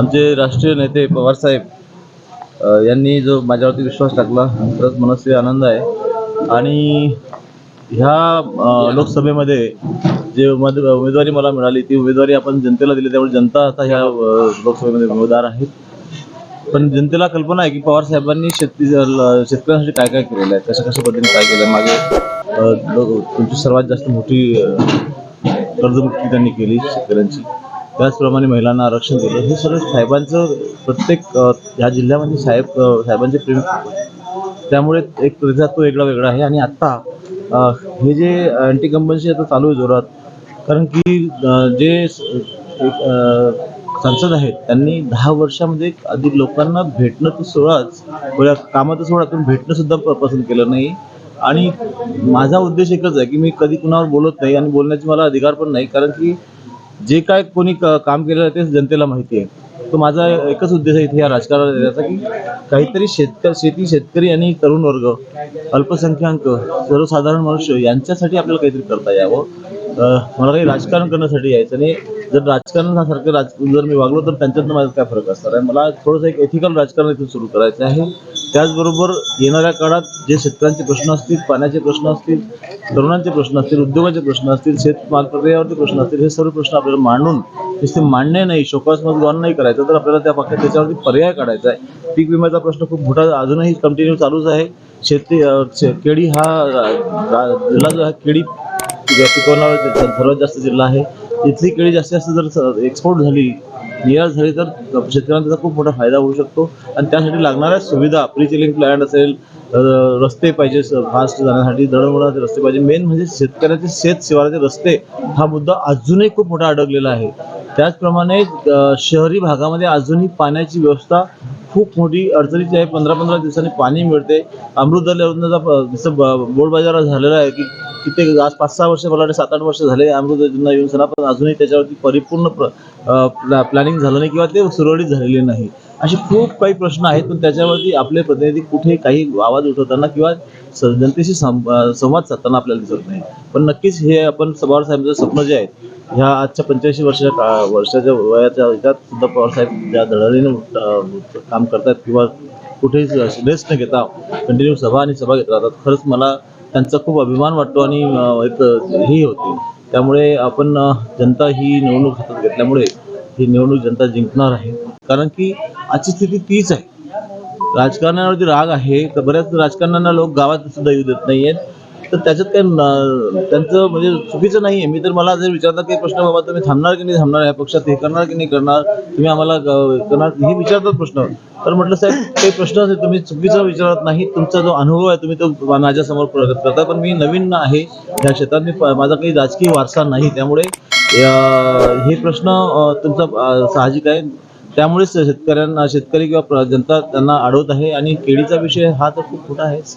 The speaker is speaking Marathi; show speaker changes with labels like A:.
A: आमचे राष्ट्रीय नेते पवारसाहेब यांनी जो माझ्यावरती विश्वास टाकला खरंच मनस्वी आनंद आहे आणि ह्या लोकसभेमध्ये जे उमेदवारी मला मिळाली ती उमेदवारी आपण जनतेला दिली त्यामुळे जनता आता ह्या लोकसभेमध्ये उमेदवार आहेत पण जनतेला कल्पना आहे की पवार साहेबांनी शेती शेतकऱ्यांसाठी काय काय केलेलं आहे कशा कशा पद्धतीने काय केलं आहे. मागे तुमची सर्वात जास्त मोठी कर्जमुक्ती त्यांनी केली शेतकऱ्यांची त्याचप्रमाणे महिलांना आरक्षण दिलं. हे सगळं साहेबांचं प्रत्येक ह्या जिल्ह्यामध्ये साहेब साहेबांचे प्रेम त्यामुळे एक प्रतिसाद तो वेगळा वेगळा आहे. आणि आत्ता हे जे अँटी कंपन्सी आता चालू आहे जोरात. कारण की जे संसद आहेत त्यांनी दहा वर्षामध्ये अधिक लोकांना भेटणं तर सोळाच बरं, कामं तर सोळा पण भेटणं सुद्धा प- पसंत केलं नाही. आणि माझा उद्देश एकच आहे की मी कधी कुणावर बोलत नाही आणि बोलण्याची मला अधिकार पण नाही कारण की जे काय कोणी क- काम केलेलं आहे ते जनतेला माहिती आहे. तो माझा एकच उद्देश आहे इथे या राजकारणात येण्याचा की काहीतरी शेतकरी शेती शेतकरी आणि तरुण वर्ग अल्पसंख्याक सर्वसाधारण मनुष्य यांच्यासाठी आपल्याला काहीतरी करता यावं. मला काही राजकारण करण्यासाठी यायचं आणि जर राजकारणासारखं राज जर मी वागलो तर त्यांच्यातनं माझा काय फरक असणार आहे? मला थोडंसं एक एथिकल राजकारण इथून सुरू करायचं आहे. त्याचबरोबर येणाऱ्या काळात जे शेतकऱ्यांचे प्रश्न असतील पाण्याचे प्रश्न असतील तरुणांचे प्रश्न असतील उद्योगाचे प्रश्न असतील शेतमाल प्रक्रियावरचे प्रश्न असतील हे सर्व प्रश्न आपल्याला मांडून नुसते मांडणे नाही शोकास्मत नाही करायचं तर आपल्याला त्या पक्षात त्याच्यावरती पर्याय काढायचा आहे. पीक विम्याचा प्रश्न खूप मोठा अजूनही कंटिन्यू चालूच आहे. शेती शे- केळी हा जिल्हा जो आहे केळी पिकवणारा जि- सर्वात जास्त जिल्हा आहे इथली केळी जास्तीत जास्त जर एक्सपोर्ट झाली निर्यात झाली तर शेतकऱ्यांना त्याचा खूप मोठा फायदा होऊ शकतो. आणि त्यासाठी लागणाऱ्या सुविधा प्री चिलिंग प्लॅन्ट असेल रस्ते पाहिजे फास्ट जाण्यासाठी दळणवळणाचे रस्ते पाहिजे. मेन म्हणजे शेतकऱ्याचे शेत शिवाराचे रस्ते हा मुद्दा अजूनही खूप मोठा अडकलेला आहे. त्याचप्रमाणे शहरी भागामध्ये अजूनही पाण्याची व्यवस्था खूप मोठी अडचणीची आहे. पंधरा पंधरा दिवसांनी पाणी मिळते. अमृतदल योजनेचा जसं ब- बोर्ड बाजार झालेला आहे की कित्येक आज पाच सहा वर्ष मला सात आठ वर्ष झाले अमृत योजना येऊन सणा पण अजूनही त्याच्यावरती परिपूर्ण प्र प्लॅनिंग झालं नाही किंवा ते सुरळीत झालेले नाही. असे खूप काही प्रश्न आहेत पण त्याच्यावरती आपले प्रतिनिधी कुठे काही आवाज उठवताना किंवा स- जनतेशी सं- संवाद साधताना आपल्याला दिसत नाही. पण नक्कीच हे आपण पवार साहेबांचं स्वप्न जे आहे ह्या आजच्या पंच्याऐंशी वर्षाच्या का वर्षाच्या वयाच्या ह्याच्यात सुद्धा पवारसाहेब ज्या धडाडीनं काम करतात किंवा कुठेही रेस्ट न घेता कंटिन्यू सभा आणि सभा घेत राहतात खरंच मला त्यांचा खूप अभिमान वाटतो आणि एक हे होते. त्यामुळे आपण जनता ही निवडणूक हातात घेतल्यामुळे ही निवडणूक जनता जिंकणार आहे. कारण की आजची स्थिती तीच आहे. राजकारणावरती राग आहे तर बऱ्याच राजकारण्यांना लोक गावात सुद्धा येऊ देत नाहीयेत. तर त्याच्यात काही त्यांचं म्हणजे चुकीचं नाही आहे मी तर मला जर विचारता की प्रश्न बाबा तुम्ही थांबणार की नाही थांबणार? या पक्षात हे करणार की नाही करणार? तुम्ही आम्हाला ग- करणार? हे विचारतात प्रश्न. तर म्हटलं साहेब काही प्रश्न असेल तुम्ही चुकीचा विचारत नाही. तुमचा जो अनुभव आहे तुम्ही तो माझ्यासमोर प्रगत करता. पण मी नवीन आहे. या क्षेत्रात मी माझा काही राजकीय वारसा नाही. त्यामुळे हे प्रश्न तुमचा साहजिक आहे. त्यामुळेच शेतकऱ्यांना शेतकरी किंवा जनता त्यांना अडवत आहे आणि केळीचा विषय हा तर खूप मोठा आहेच.